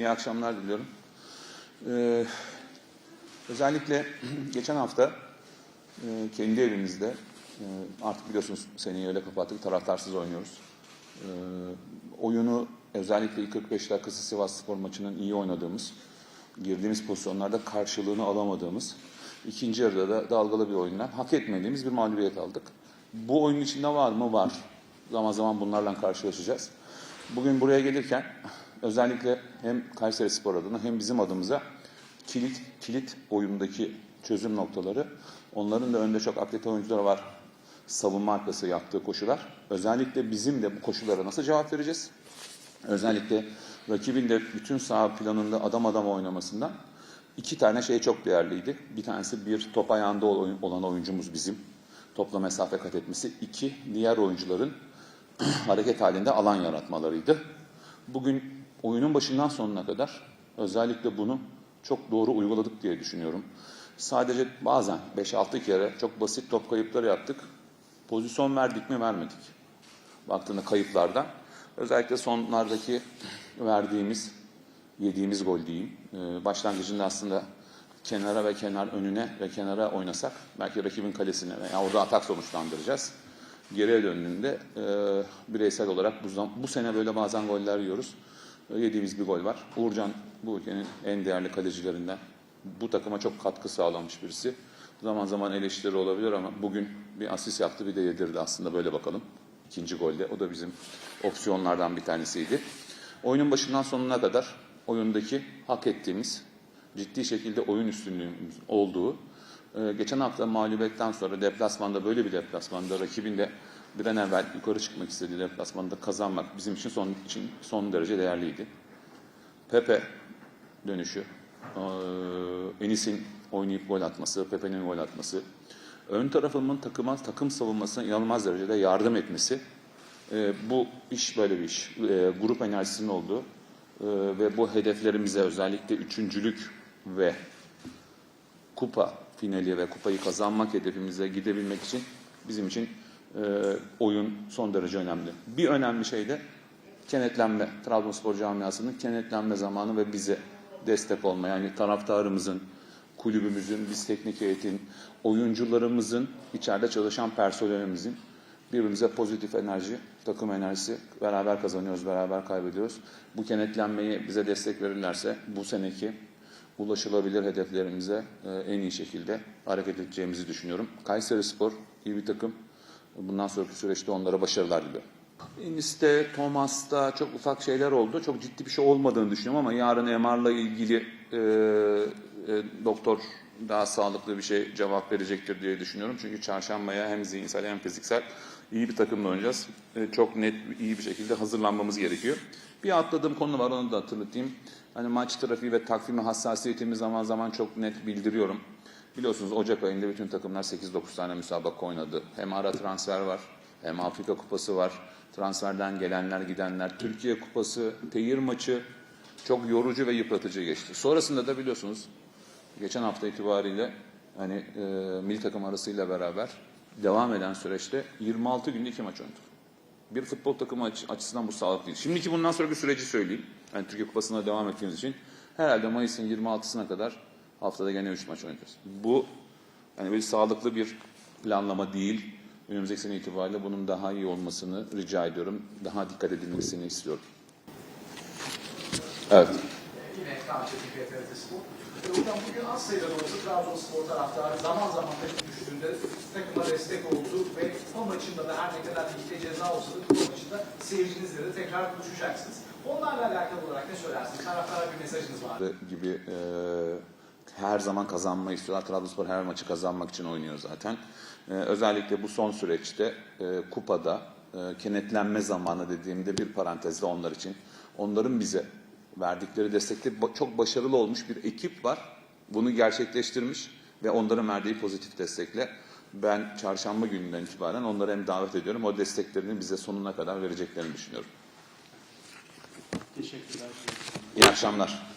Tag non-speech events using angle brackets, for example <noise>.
İyi akşamlar diliyorum. Ee, özellikle <clears throat> geçen hafta e, kendi evimizde e, artık biliyorsunuz seneyi öyle kapattık taraftarsız oynuyoruz. Ee, oyunu özellikle ilk 45 dakikası Sivas Spor maçının iyi oynadığımız, girdiğimiz pozisyonlarda karşılığını alamadığımız, ikinci yarıda da dalgalı bir oyunla hak etmediğimiz bir mağlubiyet aldık. Bu oyunun içinde var mı? Var. Zaman zaman bunlarla karşılaşacağız. Bugün buraya gelirken özellikle hem Kayseri Spor adına hem bizim adımıza kilit, kilit oyundaki çözüm noktaları. Onların da önde çok atlet oyuncuları var. Savunma arkası yaptığı koşular. Özellikle bizim de bu koşullara nasıl cevap vereceğiz? Özellikle rakibin de bütün saha planında adam adam oynamasından iki tane şey çok değerliydi. Bir tanesi bir top ayağında ol- olan oyuncumuz bizim. Topla mesafe kat etmesi. İki, diğer oyuncuların <clears throat> hareket halinde alan yaratmalarıydı. Bugün oyunun başından sonuna kadar özellikle bunu çok doğru uyguladık diye düşünüyorum. Sadece bazen 5-6 kere çok basit top kayıpları yaptık. Pozisyon verdik mi vermedik. Baktığında kayıplardan. Özellikle sonlardaki verdiğimiz, yediğimiz gol diyeyim. Ee, başlangıcında aslında kenara ve kenar önüne ve kenara oynasak belki rakibin kalesine veya orada atak sonuçlandıracağız. Geriye döndüğünde e, bireysel olarak bu, bu sene böyle bazen goller yiyoruz. E, yediğimiz bir gol var. Uğurcan bu ülkenin en değerli kalecilerinden. Bu takıma çok katkı sağlamış birisi. Zaman zaman eleştiri olabilir ama bugün bir asist yaptı bir de yedirdi aslında böyle bakalım. İkinci golde. O da bizim opsiyonlardan bir tanesiydi. Oyunun başından sonuna kadar oyundaki hak ettiğimiz ciddi şekilde oyun üstünlüğümüz olduğu ee, geçen hafta mağlubiyetten sonra deplasmanda böyle bir deplasmanda rakibin de bir an evvel yukarı çıkmak istediği deplasmanda kazanmak bizim için son için son derece değerliydi. Pepe dönüşü, Enis'in oynayıp gol atması, Pepe'nin gol atması, ön tarafımın takıma takım savunmasına inanılmaz derecede yardım etmesi. Bu iş böyle bir iş. Grup enerjisinin olduğu ve bu hedeflerimize özellikle üçüncülük ve kupa finali ve kupayı kazanmak hedefimize gidebilmek için bizim için e, oyun son derece önemli. Bir önemli şey de kenetlenme. Trabzonspor camiasının kenetlenme zamanı ve bize destek olma. Yani taraftarımızın, kulübümüzün, biz teknik heyetin, oyuncularımızın, içeride çalışan personelimizin birbirimize pozitif enerji, takım enerjisi beraber kazanıyoruz, beraber kaybediyoruz. Bu kenetlenmeyi bize destek verirlerse bu seneki ulaşılabilir hedeflerimize e, en iyi şekilde hareket edeceğimizi düşünüyorum. Kayseri Spor iyi bir takım. Bundan sonraki süreçte onlara başarılar diliyorum. Enis'te, Thomas'ta çok ufak şeyler oldu. Çok ciddi bir şey olmadığını düşünüyorum ama yarın MR'la ilgili e, e, doktor daha sağlıklı bir şey cevap verecektir diye düşünüyorum. Çünkü çarşambaya hem zihinsel hem fiziksel iyi bir takımla oynayacağız. E, çok net, iyi bir şekilde hazırlanmamız gerekiyor. Bir atladığım konu var onu da hatırlatayım. Hani maç trafiği ve takvimi hassasiyetimi zaman zaman çok net bildiriyorum. Biliyorsunuz Ocak ayında bütün takımlar 8-9 tane müsabaka oynadı. Hem ara transfer var, hem Afrika Kupası var. Transferden gelenler, gidenler. Türkiye Kupası, Teyir maçı çok yorucu ve yıpratıcı geçti. Sonrasında da biliyorsunuz geçen hafta itibariyle hani e, milli takım arasıyla beraber devam eden süreçte 26 günde iki maç oynadık. Bir futbol takımı aç- açısından bu sağlıklı değil. Şimdiki bundan sonraki süreci söyleyeyim. Yani Türkiye Kupası'na devam ettiğimiz için herhalde Mayıs'ın 26'sına kadar haftada gene 3 maç oynayacağız. Bu yani bir sağlıklı bir planlama değil. Önümüzdeki sene itibariyle bunun daha iyi olmasını rica ediyorum. Daha dikkat edilmesini istiyorum. Evet. Yine Kaan Çetin TRT Spor. Hocam bugün az sayıda da olsa Trabzonspor taraftarı zaman zaman takım düştüğünde takıma destek oldu ve kupa maçında da her ne kadar ligde ceza olsa da kupa maçında seyircinizle de tekrar buluşacaksınız. Onlarla alakalı olarak ne söylersiniz? Taraftara bir mesajınız var. gibi e, her zaman kazanmayı istiyorlar. Trabzonspor her maçı kazanmak için oynuyor zaten. E, özellikle bu son süreçte e, kupada e, kenetlenme zamanı dediğimde bir parantezde onlar için. Onların bize verdikleri destekte çok başarılı olmuş bir ekip var. Bunu gerçekleştirmiş ve onların verdiği pozitif destekle ben çarşamba gününden itibaren onları hem davet ediyorum. O desteklerini bize sonuna kadar vereceklerini düşünüyorum. Teşekkürler. İyi akşamlar.